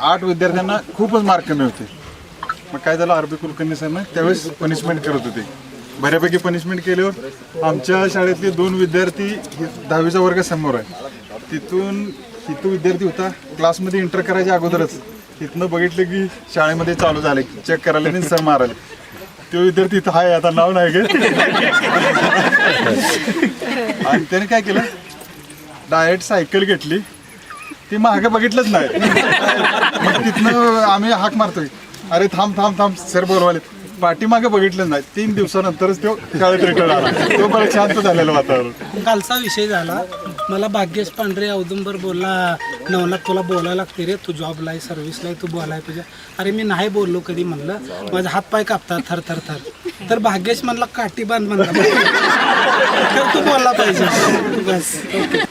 आठ विद्यार्थ्यांना खूपच मार्क कमी होते. मग काय झालं आरबी कुलकर्णी सरनं त्यावेळेस पनिशमेंट करत होते. बऱ्यापैकी पनिशमेंट केल्यावर आमच्या शाळेतले दोन विद्यार्थी हे दहावीचा वर्ग समोर आहे तिथून तिथून विद्यार्थी होता क्लासमध्ये इंटर करायच्या अगोदरच. तिथनं बघितलं की शाळेमध्ये चालू झाले चेक करायला आणि सर मारायला. तो विद्यार्थी इथं आहे आता नाव नाही गे. आणि त्याने काय केलं डायरेक्ट सायकल घेतली. ते मागे बघितलंच नाही. मग तिथनं आम्ही हाक मारतोय. अरे थांब थांब थांब सर बोलवाले पाठीमागे बघितलं नाही. तीन दिवसानंतरच तो शाळेत रिटर्न आला. तो बरं शांत झालेलं वातावरण. कालचा विषय झाला. मला भाग्येश पांढरे औदुंबर बोलला नवनाथ तुला बोलायला लागते रे. तू जॉबला आहे सर्व्हिसला आहे तू बोलाय तुझ्या. अरे मी नाही बोललो कधी म्हणलं. माझा हात पाय कापतात थर थर थर. तर भाग्येश म्हणला काठी बांध म्हणला. तर तू बोलला पाहिजे. बस.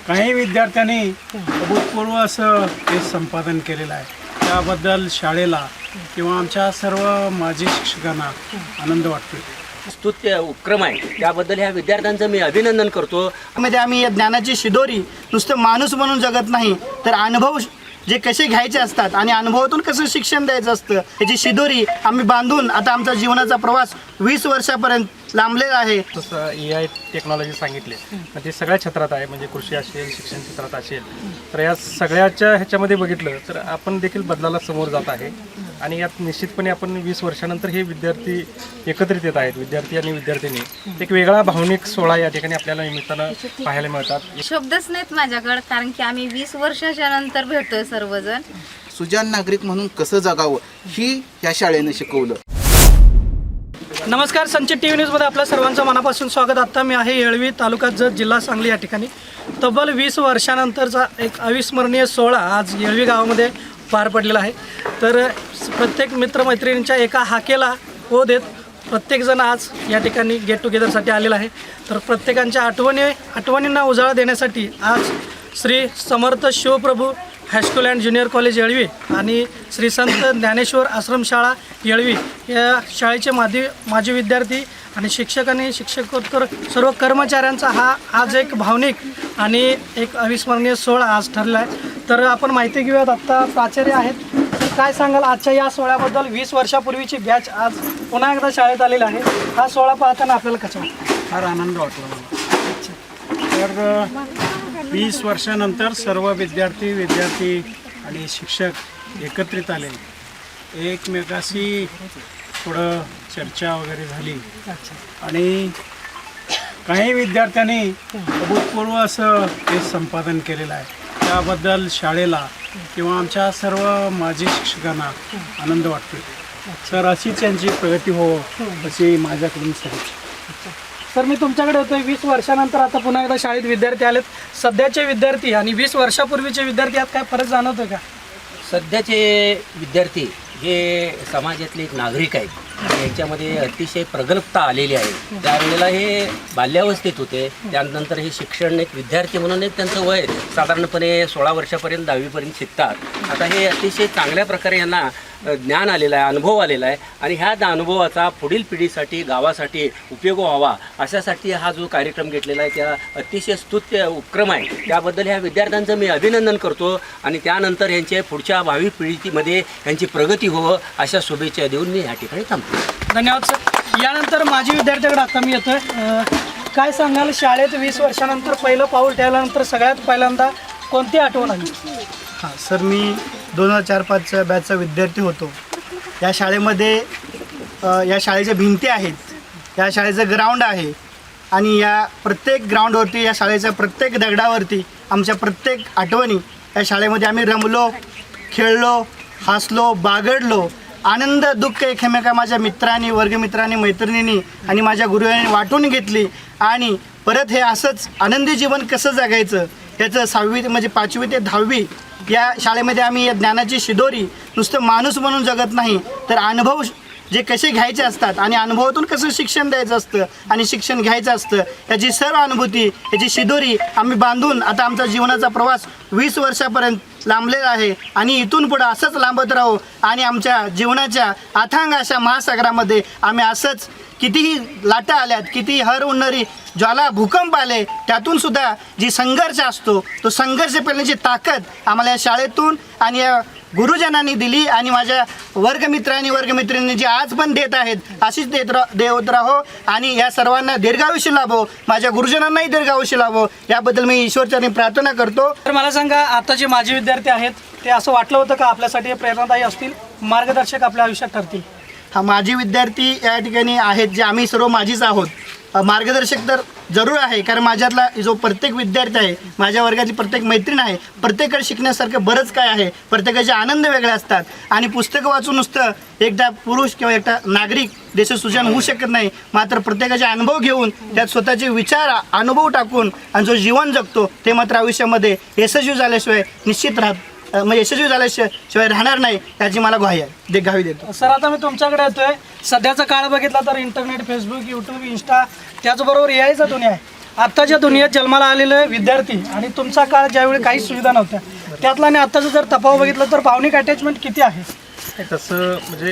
काही विद्यार्थ्यांनी अभूतपूर्व असं हे संपादन केलेलं आहे. त्याबद्दल शाळेला किंवा आमच्या सर्व माजी शिक्षकांना आनंद वाटतो स्तुत्य उपक्रम आहे. त्याबद्दल ह्या विद्यार्थ्यांचं मी अभिनंदन करतो. मध्ये आम्ही या ज्ञानाची शिदोरी नुसतं माणूस म्हणून जगत नाही तर अनुभव जे कसे घ्यायचे असतात आणि अनुभवातून कसं शिक्षण द्यायचं असतं याची शिदोरी आम्ही बांधून आता आमचा जीवनाचा प्रवास वीस वर्षापर्यंत लांबलेला आहे. तसं ए आय टेक्नॉलॉजी सांगितले. पण ते सगळ्या क्षेत्रात आहे म्हणजे कृषी असेल शिक्षण क्षेत्रात असेल. तर या सगळ्याच्या ह्याच्यामध्ये बघितलं तर आपण देखील बदलाला समोर जात आहे. आणि यात निश्चितपणे आपण वीस वर्षानंतर हे विद्यार्थी एकत्रित येत आहेत विद्यार्थी आणि विद्यार्थिनी. एक वेगळा भावनिक सोहळा या ठिकाणी आपल्याला निमित्तानं पाहायला मिळतात. शब्दच नाहीत माझ्याकडे कारण की आम्ही वीस वर्षाच्या नंतर भेटतोय सर्वजण. सुजान नागरिक म्हणून कसं जगावं ही या शाळेनं शिकवलं. नमस्कार संचित टी व्ही न्यूजमध्ये आपल्या सर्वांचं मनापासून स्वागत. आता मी आहे येळवी तालुका जत जिल्हा सांगली या ठिकाणी. तब्बल वीस वर्षानंतरचा एक अविस्मरणीय सोहळा आज येळवी गावामध्ये पार पडलेला आहे. तर प्रत्येक मित्रमैत्रिणींच्या एका हाकेला ओ देत प्रत्येकजण आज या ठिकाणी गेट टुगेदरसाठी आलेला आहे. तर प्रत्येकांच्या आठवणी आठवणींना उजाळा देण्यासाठी आज Shri Samarth Shivprabhu high school and junior college Yelvi आणि श्री संत ज्ञानेश्वर आश्रमशाळा येळवी या शाळेचे माधी माजी विद्यार्थी आणि शिक्षक आणि शिक्षकोत्तर सर्व कर्मचाऱ्यांचा हा आज एक भावनिक आणि एक अविस्मरणीय सोहळा आज ठरला आहे. तर आपण माहिती घेऊयात आत्ता प्राचार्य आहेत. तर काय सांगाल? आजच्या या सोहळ्याबद्दल वीस वर्षापूर्वीची बॅच आज पुन्हा एकदा शाळेत आलेला आहे. हा सोहळा पाहताना आपल्याला कसं वाटतं फार आनंद वाटला मला. तर वीस वर्षानंतर सर्व विद्यार्थी विद्यार्थी आणि शिक्षक एकत्रित आले. एकमेकाशी थोडं चर्चा वगैरे झाली. आणि काही विद्यार्थ्यांनी अभूतपूर्व असं हे संपादन केलेलं आहे. त्याबद्दल शाळेला किंवा आमच्या सर्व माजी शिक्षकांना आनंद वाटतो तर अशीच यांची प्रगती हो अशी माझ्याकडून सदिच्छा. तर मी तुमच्याकडे होतोय वीस वर्षानंतर आता पुन्हा एकदा शाळेत विद्यार्थी आलेत. सध्याचे विद्यार्थी आणि वीस वर्षापूर्वीचे विद्यार्थी यात काय फरक जाणवतोय का? सध्याचे विद्यार्थी हे समाजातले एक नागरिक आहेत. याच्यामध्ये अतिशय प्रगल्भता आलेली आहे. त्यावेळेला हे बाल्यावस्थेत होते. त्यानंतर हे शिक्षण एक विद्यार्थी म्हणून एक त्यांचं वय साधारणपणे सोळा वर्षापर्यंत दहावीपर्यंत शिकतात. आता हे अतिशय चांगल्या प्रकारे यांना ज्ञान आलेलं आहे अनुभव आलेला आहे. आणि ह्या अनुभवाचा पुढील पिढीसाठी गावासाठी उपयोग व्हावा अशासाठी हा जो कार्यक्रम घेतलेला आहे त्या अतिशय स्तुत्य उपक्रम आहे. त्याबद्दल ह्या विद्यार्थ्यांचं मी अभिनंदन करतो आणि त्यानंतर यांच्या पुढच्या भावी पिढीमध्ये यांची प्रगती व्हावं अशा शुभेच्छा देऊन मी या ठिकाणी थांबतो. धन्यवाद सर. यानंतर माझी विद्यार्थ्याकडे आता मी येतोय. काय सांगाल? शाळेत वीस वर्षानंतर पहिलं पाऊल ठेवल्यानंतर सगळ्यात पहिल्यांदा कोणती आठवण आली? हां सर मी दोन हजार चार पाचच्या बॅचचा विद्यार्थी होतो. या शाळेमध्ये या शाळेच्या भिंती आहेत. या शाळेचं ग्राउंड आहे. आणि या प्रत्येक ग्राउंडवरती या शाळेच्या प्रत्येक दगडावरती आमच्या प्रत्येक आठवणी या शाळेमध्ये आम्ही रमलो खेळलो हसलो बागडलो आनंद दुःख एकमेका माझ्या मित्रांनी वर्गमित्रांनी मैत्रिणींनी आणि माझ्या गुरुवांनी वाटून घेतली. आणि परत हे असंच आनंदी जीवन कसं जगायचं? याचं सहावी ते- म्हणजे पाचवी ते दहावी या शाळेमध्ये आम्ही या ज्ञानाची शिदोरी नुसतं माणूस म्हणून जगत नाही तर अनुभव जे कसे घ्यायचे असतात आणि अनुभवातून कसं शिक्षण द्यायचं असतं आणि शिक्षण घ्यायचं असतं याची सर्व अनुभूती याची शिदोरी आम्ही बांधून आता आमचा जीवनाचा प्रवास वीस वर्षापर्यंत लांबलेला आहे आणि इथून पुढं असंच लांबत राहू आणि आमच्या जीवनाच्या अथांग अशा महासागरामध्ये आम्ही असंच कितीही लाटा आल्यात कितीही हर उन्नरी ज्वाला भूकंप आले त्यातून सुद्धा जी संघर्ष असतो तो संघर्ष पेलण्याची ताकद आम्हाला या शाळेतून आणि या गुरुजनांनी दिली आणि माझ्या वर्गमित्रांनी वर्गमित्रींनी जी आज पण देत आहेत अशीच देत रा देत राहो आणि या सर्वांना दीर्घायुष्य लाभो माझ्या गुरुजनांनाही दीर्घायुष्य लाभो याबद्दल मी ईश्वरचरणी प्रार्थना करतो. तर मला सांगा आता जे माझे विद्यार्थी आहेत ते असं वाटलं होतं का आपल्यासाठी प्रेरणादायी असतील? मार्गदर्शक आपल्या आयुष्यात ठरतील. हा माजी विद्यार्थी या ठिकाणी आहेत जे आम्ही सर्व माझीच आहोत. मार्गदर्शक तर जरूर आहे कारण माझ्यातला जो प्रत्येक विद्यार्थी आहे माझ्या वर्गातली प्रत्येक मैत्रीण आहे प्रत्येकाकडे शिकण्यासारखं बरंच काय आहे प्रत्येकाचे आनंद वेगळे असतात. आणि पुस्तकं वाचून नुसतं एकदा पुरुष किंवा एकदा नागरिक देश सुजान होऊ शकत नाही मात्र प्रत्येकाचे अनुभव घेऊन त्यात स्वतःचे विचार अनुभव टाकून आणि जो जीवन जगतो ते मात्र आयुष्यामध्ये यशस्वी झाल्याशिवाय निश्चित राहत अ, म्हणजे यशस्वी झाल्याशिवाय शिवाय राहणार नाही याची मला ग्वाही आहे. दे गावी देतो. सर आता मी तुमच्याकडे येतोय. सध्याचा काळ बघितला तर इंटरनेट फेसबुक यूट्यूब इंस्टा त्याचबरोबर ए आयचा दुनिया आहे. आत्ताच्या दुनियेत जन्माला आलेले विद्यार्थी आणि तुमचा काळ ज्यावेळी काहीच सुविधा नव्हत्या त्यातला आणि आत्ताचं जर तफाव बघितलं तर भावनिक अटॅचमेंट किती आहे? तसं म्हणजे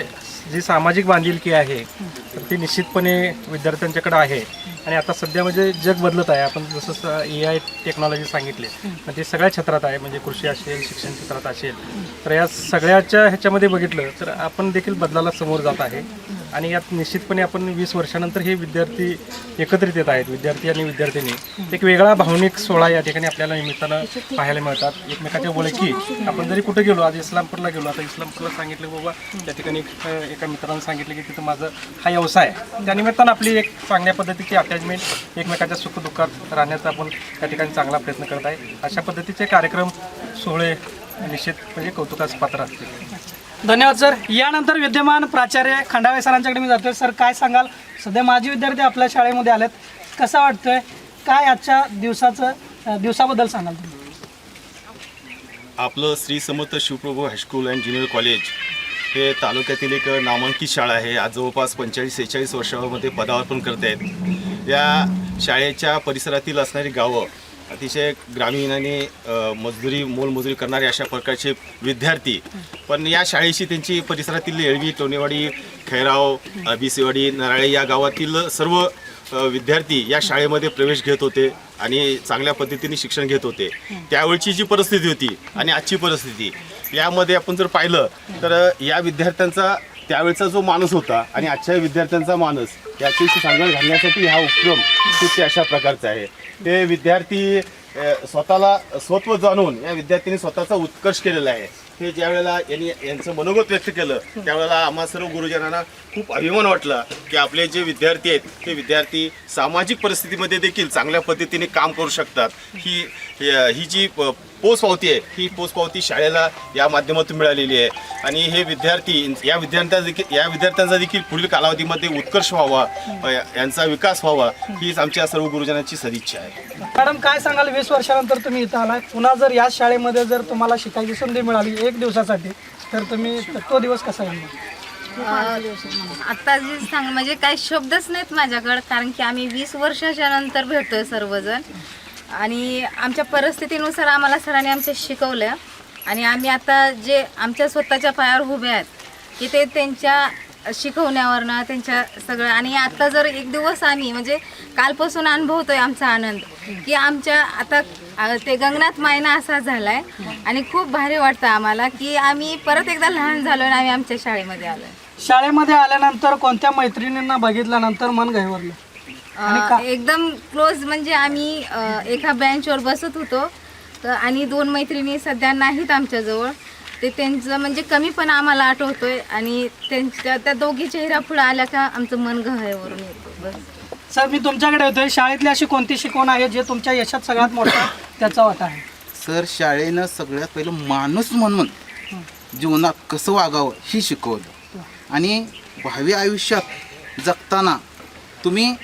जी सामाजिक बांधिलकी आहे तर ती निश्चितपणे विद्यार्थ्यांच्याकडे आहे. आणि आता सध्या म्हणजे जग बदलत आहे. आपण जसं ए आय टेक्नॉलॉजी सांगितले ते सगळ्या क्षेत्रात आहे. म्हणजे कृषी असेल शिक्षण क्षेत्रात असेल. तर या सगळ्याच्या ह्याच्यामध्ये बघितलं तर आपण देखील बदलाला समोर जात आहे. आणि यात निश्चितपणे आपण वीस वर्षानंतर हे विद्यार्थी एकत्रित येत आहेत विद्यार्थी आणि विद्यार्थिनी. एक वेगळा भावनिक सोहळा या ठिकाणी आपल्याला निमित्तानं पाहायला मिळतात. एकमेकाच्या ओळखी. आपण जरी कुठे गेलो आज इस्लामपूरला गेलो आता इस्लामपूरला सांगितलं बाबा त्या ठिकाणी एका मित्रानं सांगितलं की तिथं माझं हा व्यवसाय आहे. त्या निमित्तानं आपली एक चांगल्या पद्धतीची अटॅचमेंट एकमेकाच्या सुखदुःखात राहण्याचा आपण त्या ठिकाणी चांगला प्रयत्न करत आहे. अशा पद्धतीचे कार्यक्रम सोहळे निश्चित म्हणजे कौतुकास पात्र असतील धन्यवाद सर. यानंतर विद्यमान प्राचार्य खंडाळे सरांच्याकडे मी जातोय. सर काय सांगाल? सध्या माजी विद्यार्थी आपल्या शाळेमध्ये आलेत. कसं वाटतंय? काय आजच्या दिवसाचं दिवसाबद्दल सांगाल तुम्ही? आपलं Shri Samarth Shivprabhu high school and junior college हे तालुक्यातील एक नामांकित शाळा आहे. आज जवळपास पंचेचाळीस सेहेचाळीस वर्षामध्ये पदार्पण करत आहेत या शाळेच्या परिसरातील असणारी गावं अतिशय ग्रामीण आणि मजदुरी मोलमजुरी करणारे अशा प्रकारचे विद्यार्थी. पण या शाळेशी त्यांची परिसरातील येळवी टोनेवाडी खैराव बिसेवाडी नराळे या गावातील सर्व विद्यार्थी या शाळेमध्ये प्रवेश घेत होते आणि चांगल्या पद्धतीने शिक्षण घेत होते. त्यावेळची जी परिस्थिती होती आणि आजची परिस्थिती यामध्ये आपण जर पाहिलं तर या विद्यार्थ्यांचा त्यावेळचा जो माणूस होता आणि आजच्या विद्यार्थ्यांचा माणूस याची सांगड घालण्यासाठी हा उपक्रम अशा प्रकारचा आहे. ते विद्यार्थी स्वतःला स्वत्व जाणून या विद्यार्थ्यांनी स्वतःचा उत्कर्ष केलेला आहे. हे ज्या वेळेला यांनी यांचं मनोगत व्यक्त केलं त्यावेळेला आम्हा सर्व गुरुजनांना खूप अभिमान वाटला की आपले जे विद्यार्थी आहेत ते विद्यार्थी सामाजिक परिस्थितीमध्ये देखील चांगल्या पद्धतीने काम करू शकतात. ही ही जी प- पोचपावती आहे. ही पोचपावती शाळेला या माध्यमातून मिळालेली आहे. आणि हे विद्यार्थी या विद्यार्थ्यांचा देखील या विद्यार्थ्यांचा देखील पुढील कालावधीमध्ये उत्कर्ष व्हावा यांचा विकास व्हावा हीच आमच्या सर्व गुरुजनांची सदिच्छा आहे. मॅडम काय सांगाल? वीस वर्षानंतर तुम्ही इथं आलाय. पुन्हा जर याच शाळेमध्ये जर तुम्हाला शिकायची संधी मिळाली एक दिवसासाठी तर तुम्ही तो दिवस कसा घालणार आता जे सांग म्हणजे काही शब्दच नाहीत माझ्याकडं कारण की आम्ही वीस वर्षाच्या नंतर भेटतोय सर्वजण. आणि आमच्या परिस्थितीनुसार आम्हाला सरांनी आमच्या शिकवलं. आणि आम्ही आता जे आमच्या स्वतःच्या पायावर उभे आहेत की ते त्यांच्या शिकवण्यावरनं त्यांच्या सगळं. आणि आता जर एक दिवस आम्ही म्हणजे कालपासून अनुभवतो आहे आमचा आनंद की आमच्या आता ते गंगनाथ मायना असा झाला आहे आणि खूप भारी वाटतं आम्हाला की आम्ही परत एकदा लहान झालो आणि आम्ही आमच्या शाळेमध्ये आलो शाळेमध्ये आल्यानंतर कोणत्या मैत्रिणींना बघितल्यानंतर मन गहिवरलं अ, एकदम क्लोज म्हणजे आम्ही अ, एका बेंचवर बसत होतो. तर आणि दोन मैत्रिणी सध्या नाहीत आमच्याजवळ. ते त्यांचं म्हणजे कमीपणा आम्हाला आठवतोय. आणि त्यांच्या त्या दोघी चेहरा पुढे आल्या का आमचं मन गहयवरून येतो. बस. सर मी तुमच्याकडे होतोय. शाळेतली अशी कोणती शिकवण आहे जे तुमच्या यशात सगळ्यात मोठा त्याचा वाटा आहे? सर शाळेनं सगळ्यात पहिलं माणूस म्हणून जीवनात कसं वागावं ही शिकवलं. आणि भावी आयुष्यात जगताना तुम्ही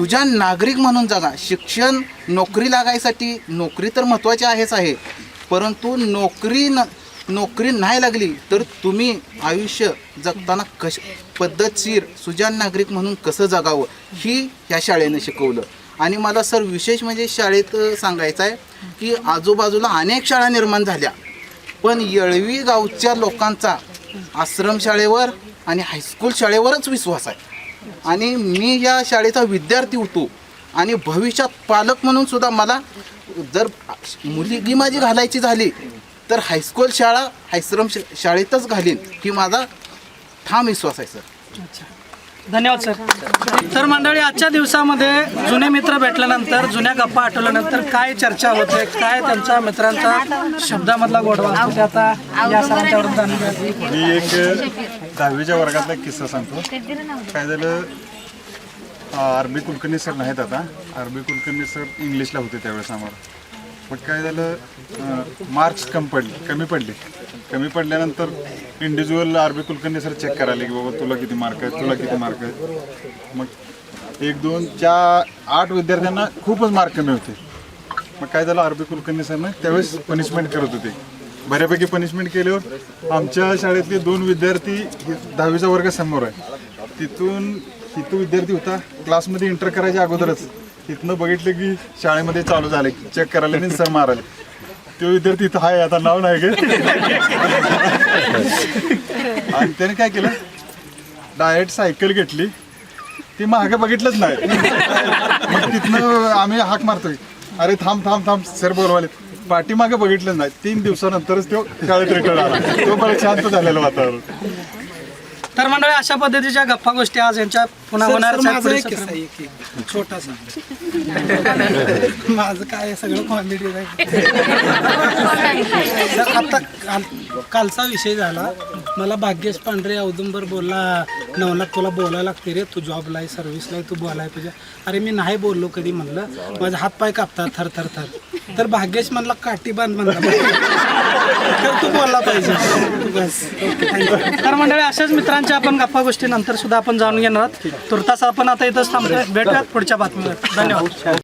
सुजान नागरिक म्हणून जागा शिक्षण नोकरी लागायसाठी नोकरी तर महत्त्वाची आहेच आहे. परंतु नोकरी न नोकरी नाही लागली तर तुम्ही आयुष्य जगताना कश पद्धतशीर सुजान नागरिक म्हणून कसं जगावं? ही ह्या शाळेनं शिकवलं. आणि मला सर विशेष म्हणजे शाळेत सांगायचं आहे की आजूबाजूला अनेक शाळा निर्माण झाल्या. पण येळवी गावच्या लोकांचा आश्रमशाळेवर आणि हायस्कूल शाळेवरच विश्वास आहे. आणि मी या शाळेचा विद्यार्थी होतो. आणि भविष्यात पालक म्हणून सुद्धा मला जर मुलगी माझी घालायची झाली तर हायस्कूल शाळा हायश्रम श- शाळेतच घालीन ही माझा ठाम विश्वास आहे सर धन्यवाद सर. तर मंडळी आजच्या दिवसामध्ये जुने मित्र भेटल्यानंतर जुन्या गप्पा आठवल्यानंतर काय चर्चा होते? काय त्यांच्या मित्रांचा शब्दामधला गोडवा असतो? आता या सरांच्या मी एक दहावीच्या वर्गातला किस्सा सांगतो. काय झालं? अरबी कुलकर्णी सर नाहीत आता. अरबी कुलकर्णी सर इंग्लिशला होते त्यावेळेस आम्हाला. पण काय झालं मार्क्स कमी पडले कमी पडले. कमी पडल्यानंतर individual R B Kulkarni sir check करायला की बाबा तुला किती मार्क आहेत तुला किती मार्क आहेत? मग एक दोन चार आठ विद्यार्थ्यांना खूपच मार्क कमी होते. मग काय झालं आर बी कुलकर्णी सरनं त्यावेळेस पनिशमेंट करत होते. बऱ्यापैकी पनिशमेंट केल्यावर आमच्या शाळेतले दोन विद्यार्थी हे दहावीचा वर्ग समोर आहे तिथून तिथं विद्यार्थी होता क्लासमध्ये इंटर करायच्या अगोदरच. तिथनं बघितलं की शाळेमध्ये चालू झाले चेक करायला आणि सर मारायला. तो विद्यार्थी इथं आहे आता नाव नाही गे. आणि त्याने काय केलं? डायरेक्ट सायकल घेतली. ती मागे बघितलंच नाही. मग तिथनं आम्ही हाक मारतोय. अरे थांब थांब थांब सर बोलवाले. पाठीमागे बघितलं नाही. तीन दिवसानंतरच तो शाळेत रिटर्न आला. तो बरं शांत झालेलं वातावरण. तर मंडळी अशा पद्धतीच्या गप्पा गोष्टी आज यांच्या पुन्हा होणार माझा एक किस्सा आहे की छोटासा. माझं काय सगळं कॉमेडी आता काल कालचा विषय झाला. मला भाग्येश पांढरे औदुंबर बोलला नवनाथ तुला बोलायला लागते रे तू जॉबला आहे सर्व्हिसला आहे तू बोलाय पाहिजे. अरे मी नाही बोललो कधी म्हणलं. माझा हात पाय कापतात थर थर थर. तर भाग्येश म्हणला काठी बांध म्हणला. तर तू बोलला पाहिजे. बस. तर मंडळी अशाच मित्रांच्या आपण गप्पा गोष्टी नंतर सुद्धा आपण जाणून घेणार आहोत. तुर्तास आपण आता इथंच थांबतोय. भेटूयात पुढच्या बातमीवर. धन्यवाद.